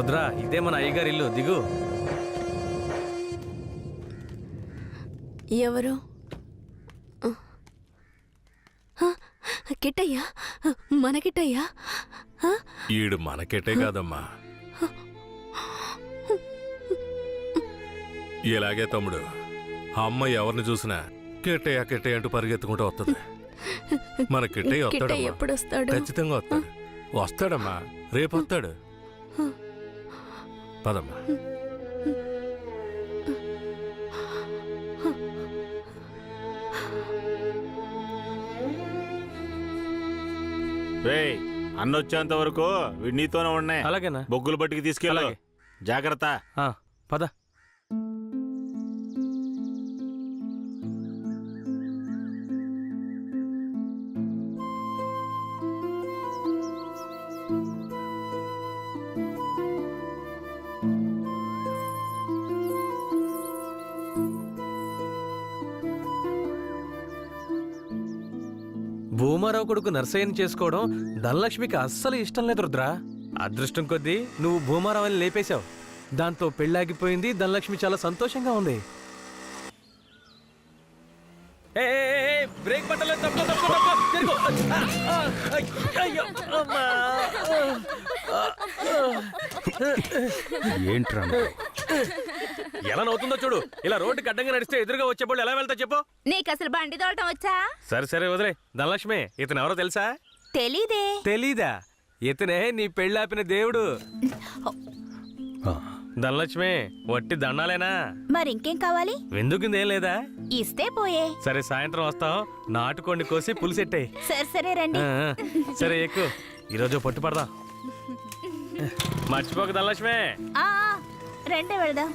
రుద్రా ఇదే మన అయ్యగారి ఇల్లు. దిగు. ఎవరు? కిట్టయ్యా? మన కిట్టయ్యా? ఆ, ఈడు మనకెటే కాదమ్మా. ఇలాగే తమ్ముడు అమ్మ ఎవరిని చూసినా కెట్టయ్య కెట్టయ్య అంటూ పరిగెత్తుకుంటూ వస్తుంది మన కిట్టయ్య వస్తాడమ్మా. ఎప్పుడు వస్తాడు ఖచ్చితంగా వస్తాడు. వస్తాడమ్మా. రేపు వస్తాడు పదమ్మా. రేయ్ అన్న వచ్చేంత వరకు వీడు నీతోనే ఉన్నాయి అలాగేనా? బొగ్గులు బట్టికి తీసుకెళ్ళు. అలాగే. జాగ్రత్త. పద. కొడుకు నర్సయ్యని చేసుకోవడం ధనలక్ష్మికి అస్సలు ఇష్టం లేదు రుద్రా. అదృష్టం కొద్దీ నువ్వు భూమారావుని లేపేశావు. దాంతో పెళ్ళాగిపోయింది ధనలక్ష్మి చాలా సంతోషంగా ఉంది. బ్రేక్ ఏంట్రా ఎలా నవ్వుతుందో చూడు. ఇలా రోడ్డుకి అడ్డంగా నడిస్తే ఎదురుగా వచ్చేప్పుడు ఎలా వెళ్తా చెప్పు. నీకు అసలు బండి తోడటం వచ్చా? సరే సరే వదిలే. ధనలక్ష్మి ఇతను ఎవరో తెలుసా? తెలీదే. తెలీదా? ఇతనే నీ పెళ్ళాపిన దేవుడు. ధనలక్ష్మి వట్టి దండాలేనా? మరి ఇంకేం కావాలి? విందుకుందేం లేదా? ఇస్తే పోయే. సరే సాయంత్రం వస్తాం. నాటుకోండి కోసి పులిసెట్టాయి. సరే సరే రండి. సరే ఎక్కువ ఈరోజు పట్టు పడదాం. మర్చిపోక ధనలక్ష్మి. రండి వెళదాం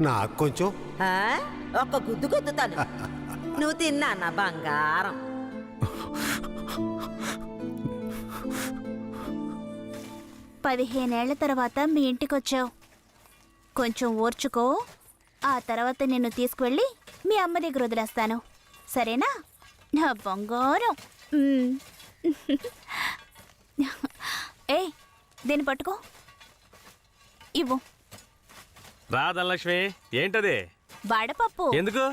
నాకు కొంచెం ఆ? ఒక్క గుద్దు గుద్దుతాను నువ్వు తిన్నా నా బంగారం. పదిహేనేళ్ళ తర్వాత మీ ఇంటికొచ్చావు. కొంచెం ఓర్చుకో ఆ తర్వాత నిన్ను తీసుకువెళ్ళి మీ అమ్మ దగ్గర వదిలేస్తాను. సరేనా? నా బంగారం. ఏయ్ దీన్ని పట్టుకో. ఇవ్వు. రా ధనలక్ష్మి ఏంటది? వడపప్పు. ఎందుకు?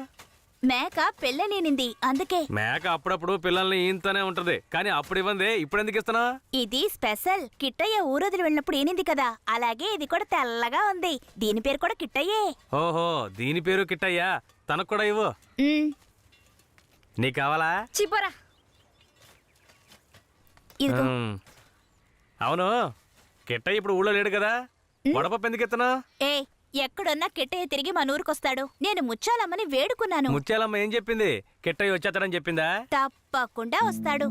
మేక పెళ్ళనేనింది అందుకే. మేక అప్పుడప్పుడు పిల్లల్ని ఈంతోనే ఉంటది. కానీ అప్పుడు ఇవ్వండి ఇప్పుడు ఎందుకు ఇస్తున్నా? ఇది స్పెషల్. కిట్టయ్య ఊరొదిలి వెళ్ళినప్పుడు ఏనింది కదా. అలాగే ఇది కూడా తెల్లగా ఉంది. దీని పేరు కూడా కిట్టయ్యే. ఓహో దీని పేరు కిట్టయ్యా. తనకు కూడా ఇవ్వు. నీకు కావాలా? చిపోరా ఇదిగో. ఉమ్. అవును. కిట్టయ్య ఇప్పుడు ఊళ్ళో లేడు కదా. వడపప్పు ఎందుకు ఇస్తున్నా ఏ ఎక్కడున్నా కిట్టయ్య తిరిగి మన ఊరికొస్తాడు. నేను ముచ్చాలమ్మని వేడుకున్నాను. ముత్యాలమ్మ ఏం చెప్పింది? కిట్టయ్య వచ్చేస్తాడని చెప్పిందా? తప్పకుండా వస్తాడు.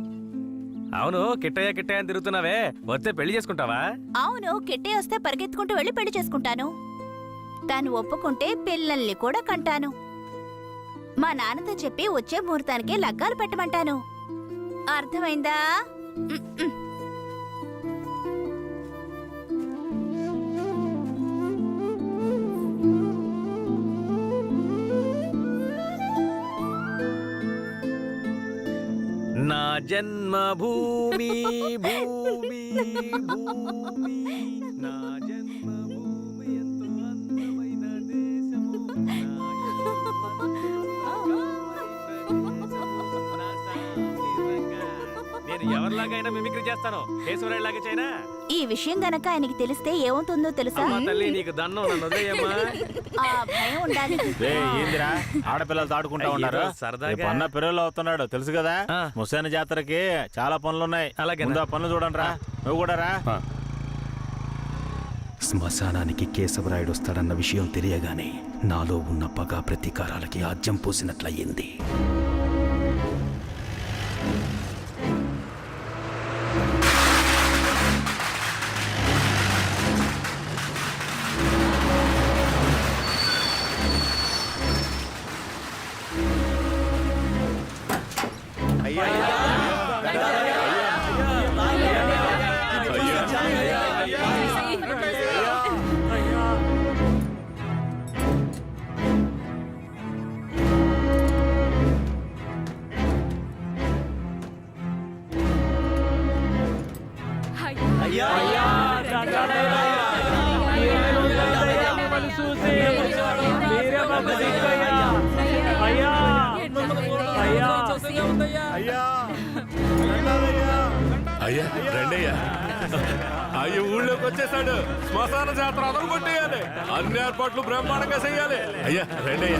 అవును కిట్టయ్య కిట్టయ్య అని తిరుగుతున్నావే. వస్తే పెళ్ళి చేసుకుంటావా? అవును కిట్టయ్య వస్తే పరిగెత్తుకుంటూ వెళ్ళి పెళ్ళి చేసుకుంటాను. తాను ఒప్పుకుంటే పిల్లల్ని కూడా కంటాను. మా నాన్నతో చెప్పి వచ్చే ముహూర్తానికి లగ్గాలు పెట్టమంటాను. అర్థమైందా? నా జన్మభూమి భూమి భూమి. నేను ఎవరిలాగైనా మిమిక్రీ చేస్తాను. కేశవరాయులాగా చైనా ఈ విషయం గనక ఆయనకి తెలిస్తే ఏమవుతుందో తెలుసా? అమ్మా తల్లి నీకు దన్నం నన్ను వదిలేయమ్మా. ఆ భయం ఉండాలి. రే ఏందిరా? ఆడపిల్లలు ఆడుకుంటా అయ్యో, ఉన్నారు. సరదాగా. రేపు అన్న పిల్లలు అవుతున్నాడు తెలుసు కదా? ఆ. ముసాని జాతరకి చాలా పనులు ఉన్నాయి అలాగేనా? ముందు ఆ పనులు చూడండి రా. నువ్వు కూడా రా. శ్మశానానికి కేశవరాయుడు వస్తాడన్న విషయం తెలియగానే నాలో ఉన్న పగ ప్రతీకారాలకి ఆజ్యం పోసినట్లయింది. అయ్యా. రెండయ్యా. అయ్యి ఊళ్ళోకి వచ్చేసాడు. శ్మశాన జాతర అదరు కొట్టేయాలి. అన్ని ఏర్పాట్లు బ్రహ్మాండంగా చెయ్యాలి అయ్యా రెండయ్యా.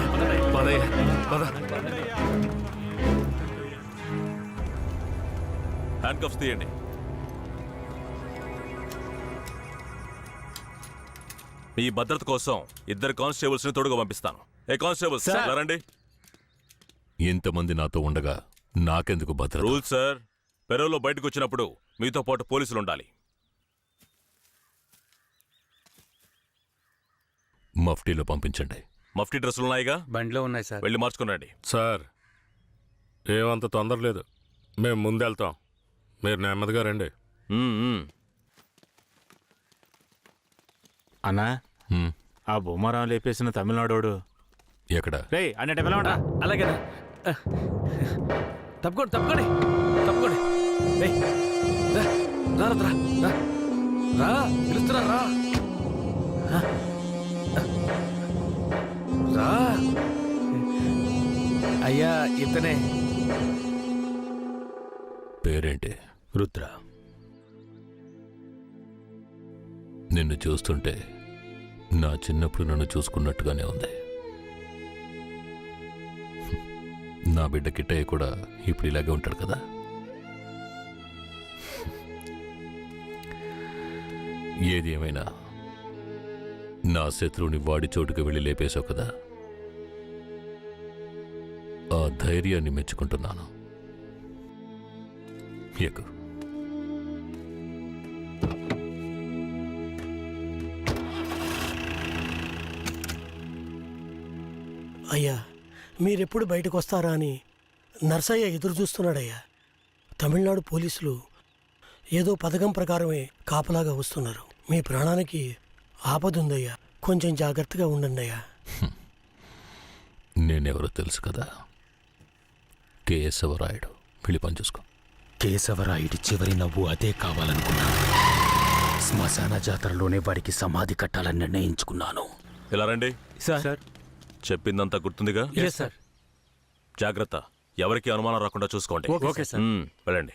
పదయ్యా పద. హ్యాండ్ కప్స్ తీయండి. మీ భద్రత కోసం ఇద్దరు కానిస్టేబుల్స్ని తోడుగా పంపిస్తాను. ఏ కానిస్టేబుల్స్? రండి ఇంతమంది నాతో ఉండగా నాకెందుకు భద్రత? రూల్ సార్ పెరోలో బయటకు వచ్చినప్పుడు మీతో పాటు పోలీసులు ఉండాలి మఫ్టీలో పంపించండి. మఫ్టీ డ్రెస్సులు ఉన్నాయిగా బండిలో ఉన్నాయి సార్. వెళ్ళి మార్చుకునండి సార్ ఏమంత తొందర లేదు. మేము ముందెళ్తాం. మీరు నెమ్మదిగా రండి. అన్నా ఆ బొమ్మరాం లేపేసిన తమిళనాడోడు. ఎక్కడ? రే అన్నట్టు ఆ. తప్పుకోండి తప్పుకోండి తప్పుకోండి. రా, రా, రా, రా. రా పిలుస్తున్నా రా. ఆ. రా. అయ్యా ఇతనే. పేరేంటి? రుద్ర. నిన్ను చూస్తుంటే నా చిన్నప్పుడు నన్ను చూసుకున్నట్టుగానే ఉంది. నా బిడ్డ కిట్టయ్య కూడా ఇప్పుడు ఇలాగే ఉంటాడు కదా? ఏది ఏమైనా నా శత్రువుని వాడి చోటుకు వెళ్ళి లేపేశావు కదా? ఆ ధైర్యాన్ని మెచ్చుకుంటున్నాను. ఎక్కు. అయ్యా మీరెప్పుడు బయటకు వస్తారా అని నర్సయ్య ఎదురు చూస్తున్నాడయ్యా తమిళనాడు పోలీసులు ఏదో పథకం ప్రకారమే కాపలాగా వస్తున్నారు. మీ ప్రాణానికి ఆపదుందయ్యా. కొంచెం జాగ్రత్తగా ఉండండి అయ్యా నేనెవరో తెలుసు కదా? కేశవరాయుడు. వెళ్ళి పని చూసుకో. కేశవరాయుడి చివరి నవ్వు అదే కావాలనుకున్నాను. శ్మశాన జాతరలోనే వాడికి సమాధి కట్టాలని నిర్ణయించుకున్నాను. ఇలా రండి? సార్ చెప్పిందంతా గుర్తుందిగా? ఎస్ సార్ జాగ్రత్త. ఎవరికి అనుమానం రాకుండా చూసుకోండి. ఓకే సార్ వెళ్ళండి.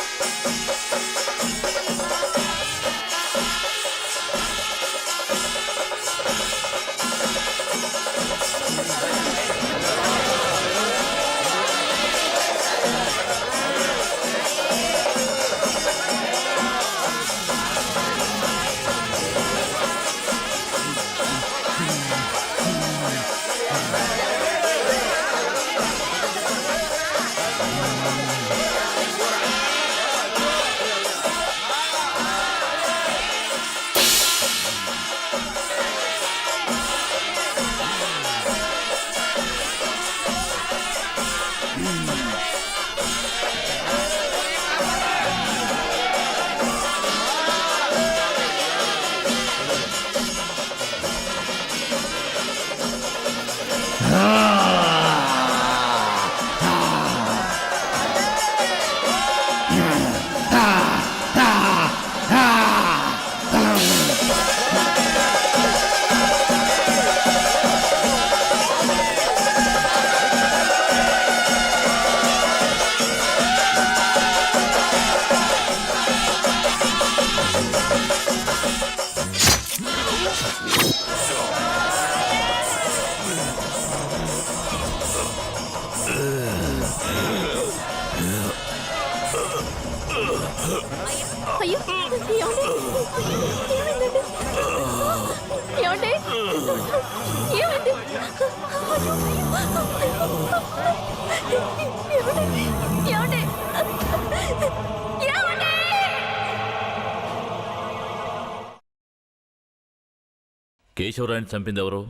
కేశవరాయని చంపింది ఎవరు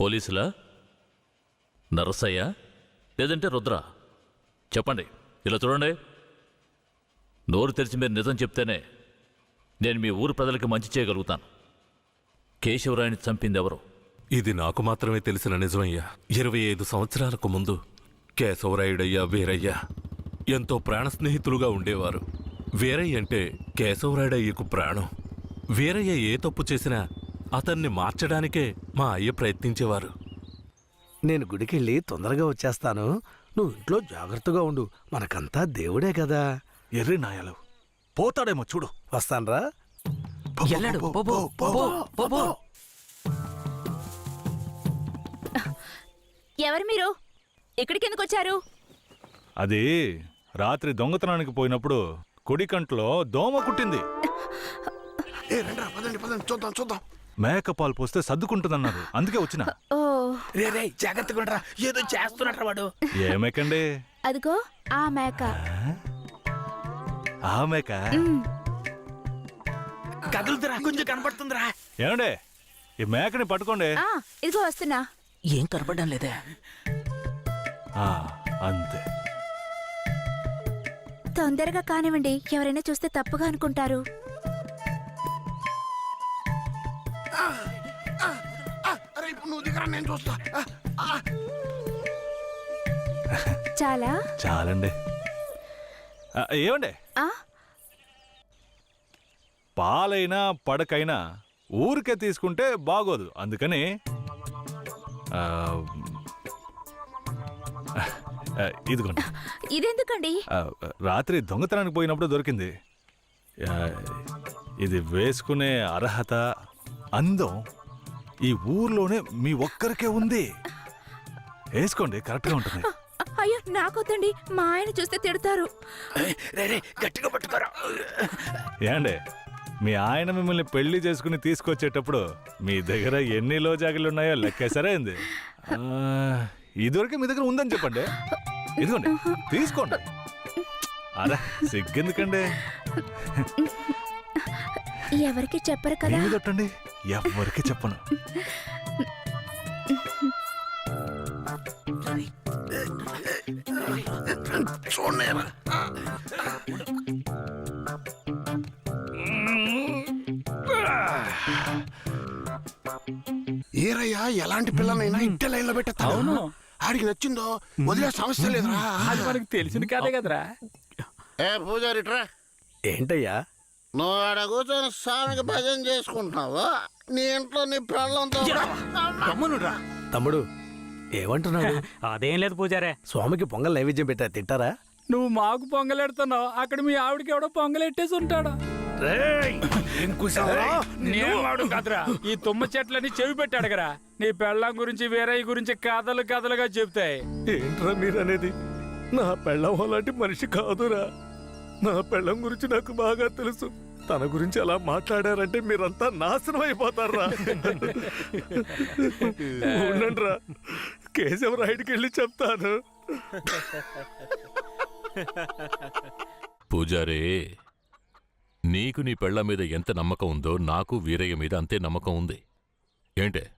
పోలీసులా? నరసయ్య? లేదంటే రుద్ర? చెప్పండి ఇలా చూడండి. నోరు తెరిచి మీరు నిజం చెప్తేనే నేను మీ ఊరు ప్రజలకి మంచి చేయగలుగుతాను. కేశవరాయని చంపింది ఎవరు ఇది నాకు మాత్రమే తెలిసిన నిజమయ్యా. ఇరవై ఐదు సంవత్సరాలకు ముందు కేశవరాయుడయ్యా వీరయ్య ఎంతో ప్రాణ స్నేహితులుగా ఉండేవారు. వీరయ్య అంటే కేశవరాయుడయ్యకు ప్రాణం. వీరయ్య ఏ తప్పు చేసినా అతన్ని మార్చడానికే మా అయ్య ప్రయత్నించేవారు. నేను గుడికెళ్ళి తొందరగా వచ్చేస్తాను. నువ్వు ఇంట్లో జాగ్రత్తగా ఉండు. మనకంతా దేవుడే కదా. ఎర్రి నాయాలు. పోతాడేమో చూడు. వస్తాన్రా. వెళ్ళాడు పో, పో, పో, పో, పో. ఎవరు మీరు? ఇక్కడికి ఎందుకు వచ్చారు అది రాత్రి దొంగతనానికి పోయినప్పుడు కుడి కంట్లో దోమ కుట్టింది. ఏ రండ్రా పదండి పదండి చూద్దాం చూద్దాం. మేకపాలు పోస్తే సర్దుకుంటుందన్నారు అందుకే వచ్చిన. ఓ. రే రే జాగ్రత్తగా ఉండరా ఏదో చేస్తున్నట్రా వాడు. ఏమేకండి అదిగో ఆ మేక. ఆ? మేక? కదులుతురా కొంచెం కనపడుతుందిరా. ఏమండే ఈ మేకని పట్టుకోండి. ఆ ఇదిగో వస్తున్నా. ఏం కనపడడం లేదే? ఆ, అంతే. తొందరగా కానివ్వండి ఎవరైనా చూస్తే తప్పుగా అనుకుంటారు. అరే ఇప్పుడు నువ్వు దిగరా నేను చూస్తా. ఆ, ఆ. చాలా? చాలండి. ఆ, ఏమండే? ఆ? పాలైనా పడకైనా ఊరికే తీసుకుంటే బాగోదు. అందుకని ఇదిగోండి. ఇదెందుకండి? ఆ, రాత్రి దొంగతనానికి పోయినప్పుడు దొరికింది. ఆ, ఇది వేసుకునే అర్హత అందం ఈ ఊర్లోనే మీ ఒక్కరికే ఉంది. వేసుకోండి కరెక్ట్గా ఉంటుంది. అ- అయ్యో నాకొద్దండి. మా ఆయన చూస్తే తిడతారు. రే రే గట్టిగా పట్టుకోరా. ఏండే మీ ఆయన మిమ్మల్ని పెళ్ళి చేసుకుని తీసుకొచ్చేటప్పుడు మీ దగ్గర ఎన్ని లోజాగిలు ఉన్నాయో లెక్కేసరే ఏంది ఆ, ఇదివరకే మీ దగ్గర ఉందని చెప్పండి. ఇదిగోండి తీసుకోండి. అరే సిగ్గెందుకండి? ఎవరికి చెప్పరు కదా? తొట్టండి ఎవ్వరికి చెప్పను? ఎలాంటి పిల్లనైనా ఇంటి లైన్లో పెట్టేస్తాను ఆడికి నచ్చిందో వదిలే సమస్య లేదురా. అది మనకు తెలిసిన కదే కదరా. ఏ పూజారిట్రా ఏంటయ్యా? నువ్వు ఆడ కూర్చొని స్వామికి భజన చేసుకుంటున్నావు? నీ ఇంట్లో నీ పిల్లలతో తమ్ముడు ఏమంటున్నాడు? అదేం లేదు పూజారే. స్వామికి పొంగల్ నైవేద్యం పెట్టా తింటారా? నువ్వు మాకు పొంగలెడుతున్నావు. అక్కడ మీ ఆవిడకి ఎవడో పొంగలెట్టేసి ఉంటాడు? కదరా. ఈ తుమ్మ చెట్లని చెవి పెట్టాడు కదా నీ పెళ్ళం గురించి వేరే గురించి కథలు కథలుగా చెప్తాయి ఏంట్రా మీరనేది? నా పెళ్ళం అలాంటి మనిషి కాదురా. నా పెళ్ళం గురించి నాకు బాగా తెలుసు. తన గురించి అలా మాట్లాడారంటే మీరంతా నాశనం అయిపోతారా ఉండండిరా. కేశవరాయుడికి వెళ్ళి చెప్తాను. పూజారే నీకు నీ పెళ్ళ మీద ఎంత నమ్మకం ఉందో నాకు వీరయ్య మీద అంతే నమ్మకం ఉంది. ఏంటే?